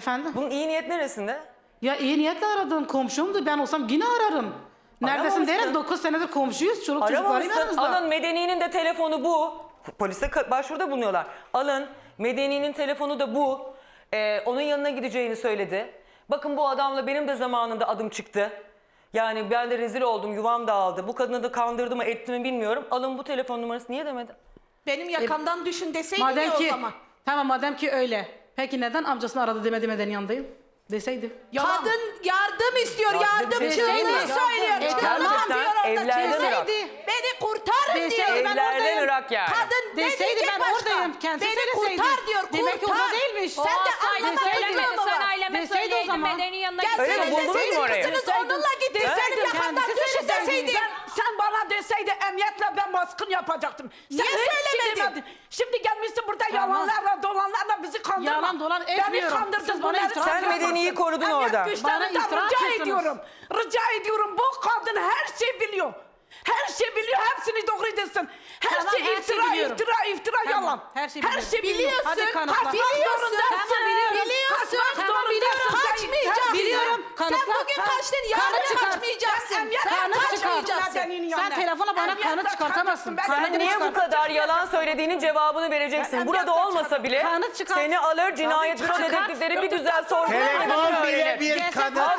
Efendim? Bunun iyi niyet neresinde? Ya iyi niyetle aradım komşumdu. Ben olsam yine ararım. Neredesin derim. 9 senedir komşuyuz. Çoluk çocuklarıyla Aramamışsın. aramızda. Alın Medeni'nin de telefonu bu. Polise ka- başvuruda bulunuyorlar. Alın Medeni'nin telefonu da bu. Ee, onun yanına gideceğini söyledi. Bakın bu adamla benim de zamanında adım çıktı. Yani ben de rezil oldum, yuvam dağıldı. Bu kadını da kandırdı mı, etti mi bilmiyorum. Alın bu telefon numarası niye demedi? Benim yakamdan düşün deseydin Madem ya o ki zaman. tamam madem ki öyle. Peki neden amcasını aradı demedi meden yanındayım? Deseydi. Kadın yardım istiyor, yardım çığlığı mi? söylüyor. Çığlık tamam. atıyor orada. Evlerden. Beni kurtarın Deseydi diyor. ben Evlerden oradayım. Irak yani. Kadın ne Deseydi diyecek ben başka? oradayım. Kendisi Beni söyleseydi. kurtar diyor, Demek ki kurtar. orada değilmiş. Sen de söylemedi. bilmiyor Sen aileme Deseydi o söyleydin zaman. bedenin yanına Öyle gitseydin. buldunuz mu deseydin orayı? kızınız onunla gitti. Deseydi, Senin yakandan kendisi düşün deseydin. Bana deseydin emniyetle ben baskın yapacaktım. Sen Niye hiç söylemedin? demedin. Şimdi gelmişsin burada Tamam. yalanlarla dolanlarla bizi kandırma. Yalan dolan Beni etmiyorum. kandırdın. Siz bana bunları iftira Sen yapamazsın. Medeni'yi korudun Emniyet orada. güçlerinden Bana iftira rica atıyorsunuz. ediyorum. Rica ediyorum. Bu kadın her şeyi biliyor. Her şeyi biliyor. Hepsini doğru desin. Her Tamam, şey her şeyi iftira, biliyorum. iftira, iftira, Tamam, yalan. her biliyorum. şey biliyor. Hadi kanıtla. Kaçmak Biliyorsun. zorundasın. Tamam, biliyorum. Biliyorsun. Kaçmak Tamam, biliyorum. Sen- Kaçmayacaksın. Biliyorum. Sen Kanıtla. bugün Kanıt- kaçtın, yarın kanıt çıkar. kaçmayacaksın. Emniyet Sen kanıt çıkar. kaçmayacaksın. Sen telefona bana Emniyetle kanıt çıkartamazsın. Kanıt Sen niye bu çıkar. kadar yalan söylediğinin cevabını vereceksin. Ben- Burada olmasa bile Kanıt çıkar. seni alır cinayet Kanıt büro çıkar. dedektifleri bir güzel sorgular. Telefon bile bir Ama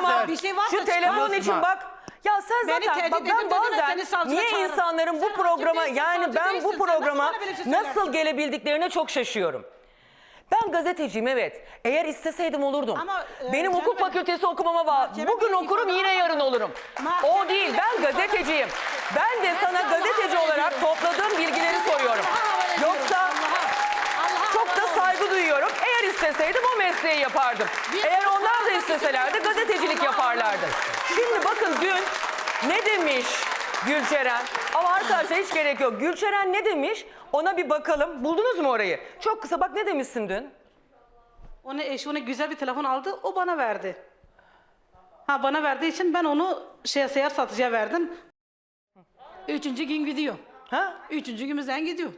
kanıttır. bir şey varsa şu telefon için bak ya sen Beni zaten tehdit bak edip ben bazen niye çağırırım. insanların bu Sen programa değilsin, yani savcı ben bu programa nasıl bana böyle bir şey nasıl söylersin? gelebildiklerine çok şaşıyorum. Ben gazeteciyim evet. Eğer isteseydim olurdum. Ama, e, Benim hukuk Cemre- fakültesi okumama bağlı. Mahkeme Bugün bile okurum ifade yine yarın olurum. Mahkeme O değil bile ben ifade- gazeteciyim. Ben de sana gazeteci olarak topladığım bilgileri soruyorum. Yoksa çok da saygı duyuyorum. Eğer isteseydim o mesleği yapardım. Eğer onlar da isteselerdi gazetecilik yaparlardı. Şimdi bakın dün ne demiş Gülçeren? Ama arkadaşlar hiç gerek yok. Gülçeren ne demiş? Ona bir bakalım. Buldunuz mu orayı? Çok kısa bak ne demişsin dün? Onu eşi ona güzel bir telefon aldı. O bana verdi. Ha bana verdiği için ben onu şey seyyar satıcıya verdim. Üçüncü gün gidiyor. Ha? Üçüncü gün bizden gidiyor.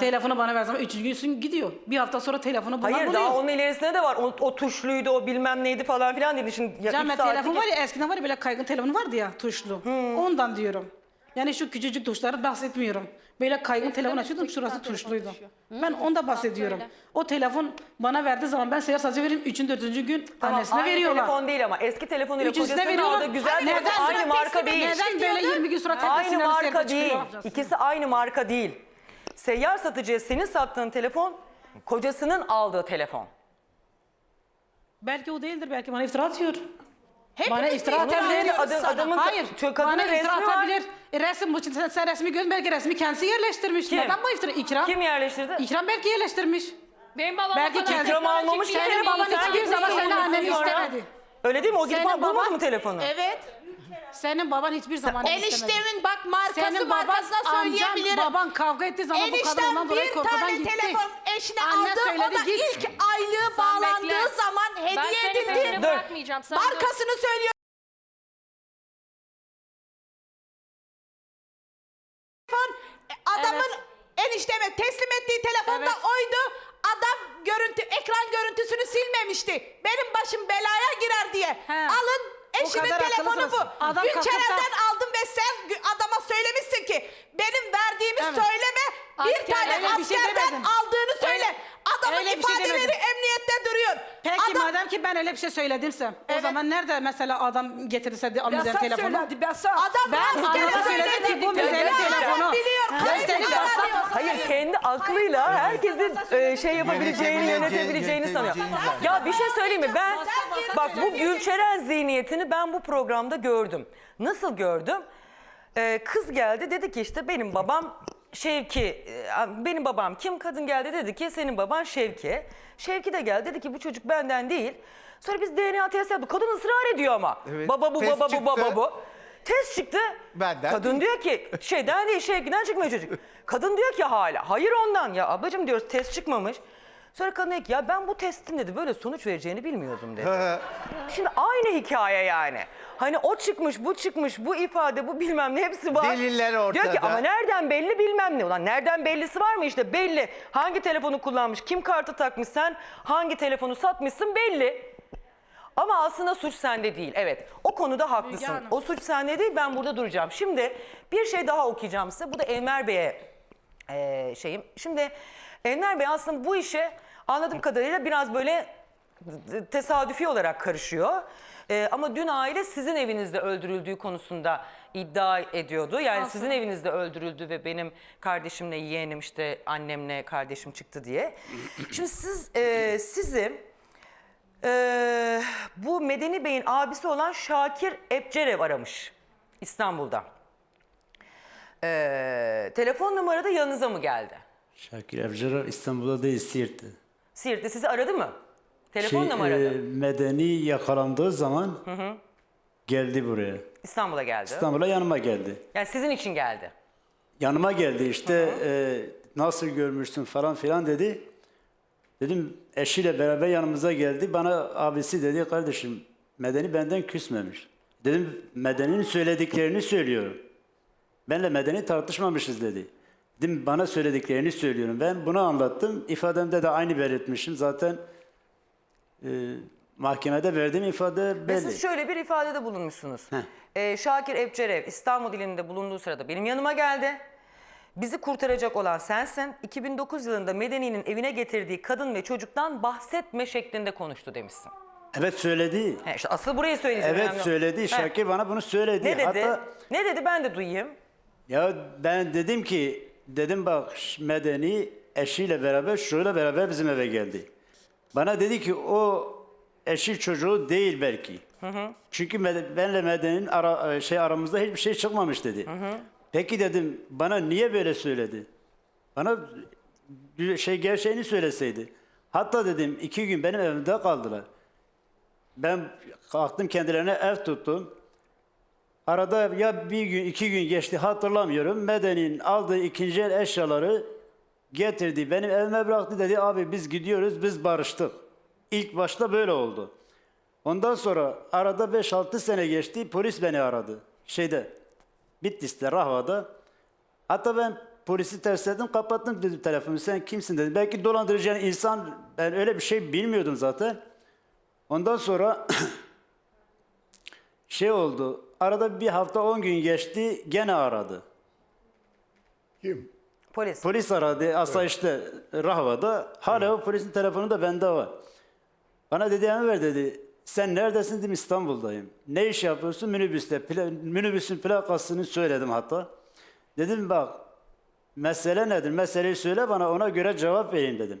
Telefonu bana verdi ama üçüncü gün gidiyor. Bir hafta sonra telefonu bunlar Hayır buluyor. daha onun ilerisinde de var. O, o tuşluydu, o bilmem neydi falan filan dedi. Şimdi ya, Canım üç ben saatlik- telefon var ya eskiden var ya böyle kaygın telefonu vardı ya tuşlu. Ondan diyorum. Yani şu küçücük tuşları bahsetmiyorum. Böyle kaygın telefon açıyordum şurası tuşluydu. Ben onda bahsediyorum. O telefon bana verdiği zaman ben seyyar satıcıya vereyim. Üçüncü, dördüncü gün Tamam, annesine aynı veriyorlar. telefon değil ama eski telefonuyla Üçüncüsüne kocasının veriyorlar. aldığı güzel bir Neden. Aynı marka değil. Neden böyle 20 gün sonra tekrar Aynı sinirli marka değil. çıkıyor? İkisi aynı marka değil. Seyyar satıcıya senin sattığın telefon kocasının aldığı telefon. Belki o değildir. Belki bana iftira atıyor. Hepimiz bana iftira iftira atabilir. atıyoruz Adam- sana. adamın- Hayır. Çünkü kadının bana iftira resmi var. atabilir. E, resim bu. Sen, sen resmi gördün. Belki resmi kendisi yerleştirmiş. Kim? Neden bu iftira? İkram. Kim yerleştirdi? İkram belki yerleştirmiş. Benim babam Belki kendi- İkram almamış Senin bir baban insan hiçbir zaman gitsin seni sonra. annen istemedi. Öyle değil mi? O gidip Senin bulmadı baban- mı telefonu? Evet. Senin baban hiçbir zaman istemedi. Eniştemin bak markası Senin baban, markasına amcan, söyleyebilirim. baban kavga ettiği zaman bu kadın Eniştem ondan dolayı bir korkudan tane gitti. telefon eşine Anne aldı. O söyledi, da git. ilk aylığı Sen bağlandığı bekle. zaman Ben hediye seni peşine bırakmayacağım. Sen dur. Markasını söylüyor. Telefon, e, Adamın enişteme teslim ettiği telefonda Evet. oydu. Adam görüntü, ekran görüntüsünü silmemişti. Benim başım belaya girer diye. He. Alın eşimin kadar telefonu bu. akıllısınız. Adam kalkıp aldım ve sen gü- adama söylemişsin ki benim verdiğimi Evet. söyleme. Bir Asker- tane öyle bir şey askerden demedim. aldığını söyle. Öyle- Adamın öyle bir şey ifadeleri demedim. emniyette duruyor. Peki Adam madem ki ben öyle bir şey söyledimsem o Evet. zaman nerede mesela adam getirirse de Besat telefonu? söyledi Besat. Adam Ben askere adama söyledim söyledi. ki bu müzenin Adam telefonu. biliyor. Gösteri numara Besat- diyor. Hayır kendi aklıyla herkesi e, şey yapabileceğini, Yönetebileceğini, yönetebileceğini sanıyor. yönetebileceğini Ya bir şey söyleyeyim mi? Ben bak bu. Gülçeren zihniyetini ben bu programda gördüm. Nasıl gördüm? Ee, kız geldi dedi ki işte benim babam Şevki, e, benim babam kim? Kadın geldi dedi ki senin baban Şevki. Şevki de geldi dedi ki bu çocuk benden değil. Sonra biz DNA test yaptık. Kadın ısrar ediyor ama. Evet, Baba bu, test baba bu, çıktı. baba bu. Test çıktı. Benden Kadın diyor ki şeyden değil Şevki'den çıkmıyor çocuk. Kadın diyor ki hala hayır ondan ya ablacığım diyoruz test çıkmamış. Sonra kadın dedi ki ya ben bu testin dedi böyle sonuç vereceğini bilmiyordum dedi. Şimdi aynı hikaye yani. Hani o çıkmış, bu çıkmış, bu ifade, bu bilmem ne hepsi var. Deliller Diyor ki ortada. ama nereden belli bilmem ne. Ulan nereden bellisi var mı işte belli. Hangi telefonu kullanmış, kim kartı takmış sen, hangi telefonu satmışsın belli. Ama aslında suç sende değil. Evet o konuda haklısın. Hanım. O suç sende değil ben burada duracağım. Şimdi bir şey daha okuyacağım size. Bu da Enver Bey'e eee, şeyim. Şimdi Enver Bey aslında bu işe anladığım kadarıyla biraz böyle tesadüfi olarak karışıyor. Eee, ama dün aile sizin evinizde öldürüldüğü konusunda iddia ediyordu. Yani sizin evinizde öldürüldü ve benim kardeşimle yeğenim işte annemle kardeşim çıktı diye. Şimdi siz eee, sizi ee, bu Medeni Bey'in abisi olan Şakir Epcerev aramış İstanbul'da. Ee, telefon numara da yanınıza mı geldi? Şakir Evcera İstanbul'da değil Siirt'te. Siirt'te sizi aradı mı? Telefon Şey, numaralı. e, medeni yakalandığı zaman geldi buraya. İstanbul'a geldi. İstanbul'a yanıma geldi. Yani sizin için geldi. Yanıma geldi işte e, nasıl görmüşsün falan filan dedi. Dedim eşiyle beraber yanımıza geldi. Bana abisi dedi kardeşim Medeni benden küsmemiş. Dedim Medeni'nin söylediklerini söylüyorum. Benle Medeni tartışmamışız dedi. Dedim bana söylediklerini söylüyorum. Ben bunu anlattım. İfademde de aynı belirtmişim. Zaten e, mahkemede verdiğim ifade Ve belli. siz şöyle bir ifadede bulunmuşsunuz. Ee, Şakir Epcerev İstanbul ilinde bulunduğu sırada benim yanıma geldi. Bizi kurtaracak olan sensin. 2009 yılında Medeni'nin evine getirdiği kadın ve çocuktan bahsetme şeklinde konuştu demişsin. Evet söyledi. He, işte asıl burayı söyleyeceğim. Evet söyledi. Şakir bana bunu söyledi. Ne dedi? Hatta Ne dedi ben de duyayım. ya ben dedim ki dedim bak Medeni eşiyle beraber şöyle beraber bizim eve geldi. Bana dedi ki o eşi çocuğu değil belki. Çünkü benle Medeni'nin ara, e, şey aramızda hiçbir şey çıkmamış dedi. Peki dedim bana niye böyle söyledi? Bana şey gerçeğini söyleseydi. Hatta dedim iki gün benim evimde kaldılar. Ben kalktım kendilerine ev tuttum. Arada ya bir gün iki gün geçti hatırlamıyorum. Medeni'nin aldığı ikinci el eşyaları getirdi. Benim evime bıraktı dedi abi biz gidiyoruz biz barıştık. İlk başta böyle oldu. Ondan sonra arada 5-6 sene geçti polis beni aradı. Şeyde Bitlis'te Rahva'da. Hatta ben polisi tersledim kapattım dedim telefonu sen kimsin dedim. Belki dolandıracağın insan ben öyle bir şey bilmiyordum zaten. Ondan sonra şey oldu. Arada bir hafta 10 gün geçti gene aradı. Kim? Polis. Polis aradı asayişte Rahva'da. Hala o polisin telefonu da bende var. Bana dedi Enver dedi sen neredesin dedim İstanbul'dayım. Ne iş yapıyorsun minibüste. Pla- minibüsün plakasını söyledim hatta. Dedim bak mesele nedir? Meseleyi söyle bana ona göre cevap vereyim dedim.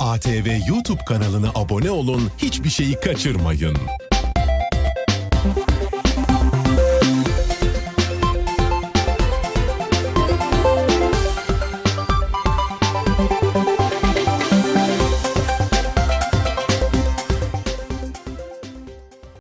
ATV YouTube kanalına abone olun, hiçbir şeyi kaçırmayın.